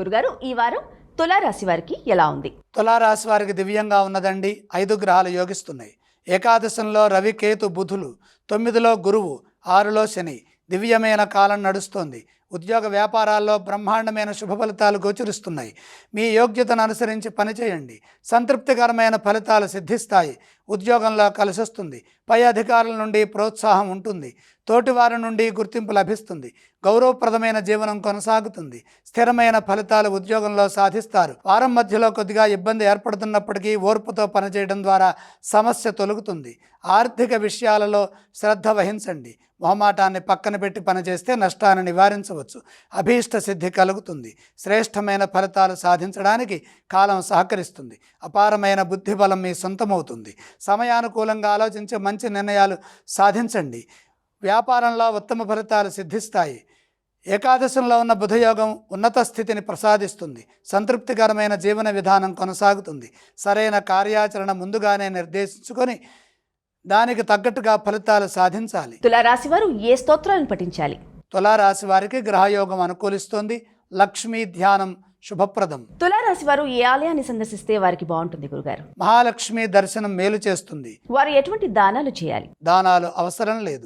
గురుగారు ఈ వారం తులారాశి వారికి ఎలా ఉంది? తులారాశి వారికి దివ్యంగా ఉన్నదండి. ఐదు గ్రహాలు యోగిస్తున్నాయి. ఏకాదశంలో రవి కేతు బుధులు తొమ్మిదిలో గురువు ఆరులో శని. దివ్యమైన కాలం నడుస్తోంది. ఉద్యోగ వ్యాపారాల్లో బ్రహ్మాండమైన శుభ ఫలితాలు గోచరిస్తున్నాయి. మీ యోగ్యతను అనుసరించి పనిచేయండి. సంతృప్తికరమైన ఫలితాలు సిద్ధిస్తాయి. ఉద్యోగంలో కలిసొస్తుంది. పై అధికారుల నుండి ప్రోత్సాహం ఉంటుంది. తోటివారి నుండి గుర్తింపు లభిస్తుంది. గౌరవప్రదమైన జీవనం కొనసాగుతుంది. స్థిరమైన ఫలితాలు ఉద్యోగంలో సాధిస్తారు. వారం మధ్యలో కొద్దిగా ఇబ్బంది ఏర్పడుతున్నప్పటికీ ఓర్పుతో పనిచేయడం ద్వారా సమస్య తొలుగుతుంది. ఆర్థిక విషయాలలో శ్రద్ధ వహించండి. మొహమాటాన్ని పక్కన పెట్టి పనిచేస్తే నష్టాన్ని నివారించవచ్చు. అభీష్ట సిద్ధి కలుగుతుంది. శ్రేష్టమైన ఫలితాలు సాధించడానికి కాలం సహకరిస్తుంది. అపారమైన బుద్ధిబలం మీ సొంతమవుతుంది. సమయానుకూలంగా ఆలోచించి మంచి నిర్ణయాలు సాధించండి. వ్యాపారంలో ఉత్తమ ఫలితాలు సిద్ధిస్తాయి. ఏకాదశంలో ఉన్న బుధయోగం ఉన్నత స్థితిని ప్రసాదిస్తుంది. సంతృప్తికరమైన జీవన విధానం కొనసాగుతుంది. సరైన కార్యాచరణ ముందుగానే నిర్దేశించుకొని దానికి తగ్గట్టుగా ఫలితాలు సాధించాలి. తులారాశి వారు ఏ స్తోత్రాలను పఠించాలి? తులారాశి వారికి గ్రహయోగం అనుకూలిస్తోంది. లక్ష్మీ ధ్యానం శుభప్రదం. తులారాశి వారు ఏ ఆలయాన్ని సందర్శిస్తే వారికి బాగుంటుంది గురుగారు? మహాలక్ష్మి దర్శనం మేలు చేస్తుంది. వారు ఎటువంటి దానాలు చేయాలి? దానాలు అవసరం లేదు.